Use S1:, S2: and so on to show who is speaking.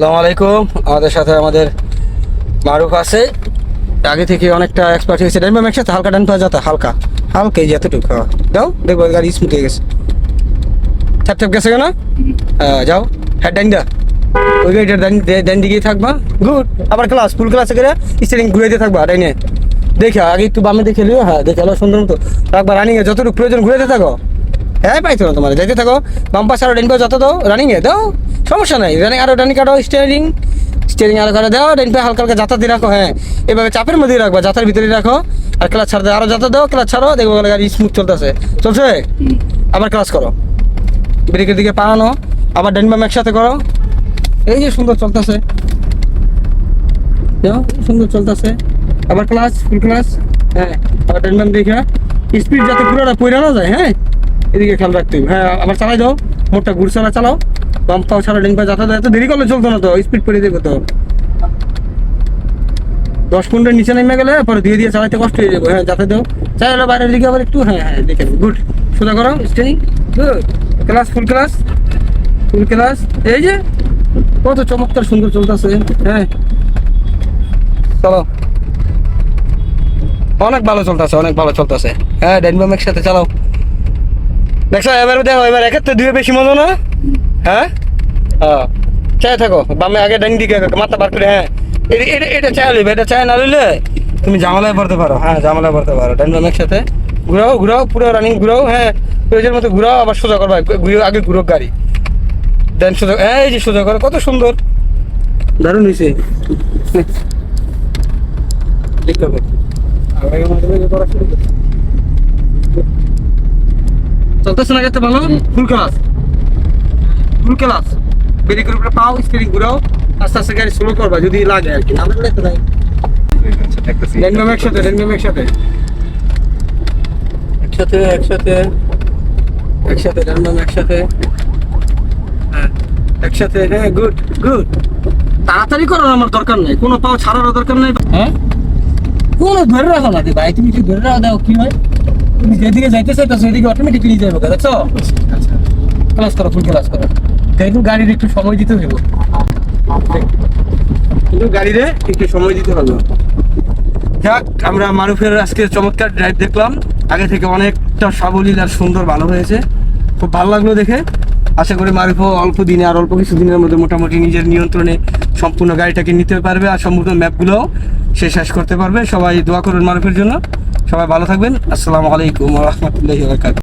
S1: আসসালামু আলাইকুম। আমাদের সাথে আমাদের মারুফ আছে। আগে থেকে অনেকটা এক্সপার্ট হয়েছে। ডান একসাথে হালকা, ডান পাওয়া যাতে, হালকা। হালকা এই যে এতটুকু হ্যাঁ। দাও দেখব গাড়ি স্মুথ হয়ে গেছে। ট্যাপ ট্যাপ গেছে কেন? যাও। হ্যাঁ ডান দা। ওই ডান ডান দিকেই থাকবা। গুড। আবার ক্লাস ফুল ক্লাসে করে স্টিয়ারিং ঘুরে দিয়ে থাকবা, ডাইনে। দেখে, আগে একটু বামে দেখে লিও। হ্যাঁ দেখে আলো সুন্দর মতো। রাখবা রানিংয়ে যতটুকু প্রয়োজন, ঘুরে দিয়ে থাকো। হ্যাঁ পাইতো না তোমার। যাইতে থাকো। বাম পাশে আরও ডান পাশে যত দাও রানিংয়ে দাও। সমস্যা নাই। রানিং আরও রানিং কাটো স্টিয়ারিং স্টিয়ারিং আরও করে দাও, ডান পায়ে হালকা হালকা যাতা দিয়ে রাখো হ্যাঁ। এভাবে চাপের মধ্যে রাখবা, যাতার ভিতরে রাখো। আর ক্লাস ছাড় দাও আরও যাতা দাও ক্লাস ছাড়ো, দেখব গাড়ি স্মুথ চলতেছে। চলছে? আবার ক্লাস করো। ব্রেকের দিকে পাড়ানো আবার ডান বাম একসাথে করো। এই যে সুন্দর চলতেছে। সুন্দর চলতেছে। আবার ক্লাস ফুল ক্লাস হ্যাঁ আবার ডান দেখে স্পিড যাতে পুরোটা পইরা না যায় হ্যাঁ এদিকে খেয়াল রাখতে হ্যাঁ আবার চালাই দাও। মোটটা ঘুর চালা চালাও। বাম পাও ছাড়া ডান পা যাতায়াত দেরি করলে চলতো না তো স্পিড পড়ে দেবে তো দশ পনেরো নিচে নেমে গেলে পরে ধীরে ধীরে চালাতে কষ্ট হয়ে যাবে। হ্যাঁ যাতে দাও। চাই হলো বাইরের দিকে আবার একটু হ্যাঁ হ্যাঁ দেখে গুড সোজা করো steering good class full class full class এই যে, কত চমৎকার সুন্দর চলতেছে। হ্যাঁ। চলো। অনেক ভালো চলতেছে, অনেক ভালো চলতেছে। হ্যাঁ ডাইনবাম একসাথে চালাও। দেখছ এবার দেখো, এবার এক্ষেত্রে দুয়ে বেশি মজা না? হ্যাঁ? চাই থাকো, বামে আগে ডাইন দিকে মাথা বার করে হ্যাঁ। এটা এটা চাই লইবে, এটা চাই না লইলে তুমি জামালায় পড়তে পারো। হ্যাঁ জামালায় পড়তে পারো। ডাইনবাম একসাথে। ঘুরাও ঘুরাও, পুরো রানিং ঘুরাও হ্যাঁ। প্রয়োজন মতো ঘুরাও, আবার সোজা করবা। আগে ঘুরো গাড়ি। দেন সোজা হ্যাঁ এই যে সোজা করো, কত সুন্দর। দারুণ হয়েছে দেখতে হবে আগে মাধ্যমিকে পড়া শুরু করছি। চলতেছে না যাতে ভালো? ফুল ক্লাস ফুল ক্লাস বেরি করে উপরে পাও স্টিয়ারিং ঘুরাও আস্তে আস্তে গাড়ি স্লো করবা যদি লাগে আর কি। একসাথে একসাথে। একসাথে একসাথে। একসাথে হ্যাঁ একসাথে হ্যাঁ গুড গুড তাড়াতাড়ি করার আমার দরকার নাই। কোনো পাও ছাড়ারও দরকার নাই। হ্যাঁ? কোনো ধরে রাখো না ভাই। তুমি যদি ধরে রাখো দাও কি হয়। তুমি যেদিকে যাইতে চাইতো সেদিকে অটোমেটিক্যালি যাবে দেখছ ক্লাস করো ফুল ক্লাস করো। কিন্তু গাড়ির একটু সময় দিতে হইব। কিন্তু গাড়িরে একটু সময় দিতে হবে। যাক, আমরা মারুফের আজকে চমৎকার ড্রাইভ দেখলাম। আগে থেকে অনেকটা সাবলীল আর সুন্দর ভালো হয়েছে। খুব ভালো লাগল দেখে। আশা করি মারুফও অল্প দিনে আর অল্প কিছু দিনের মধ্যে মোটামুটি নিজের নিয়ন্ত্রণে সম্পূর্ণ গাড়িটাকে নিতে পারবে আর সম্পূর্ণ ম্যাপগুলো সে শেষ করতে পারবে। সবাই দোয়া করুন মারুফের জন্য। সবাই ভালো থাকবেন। আসসালামু আলাইকুম রহমতুল্লাহি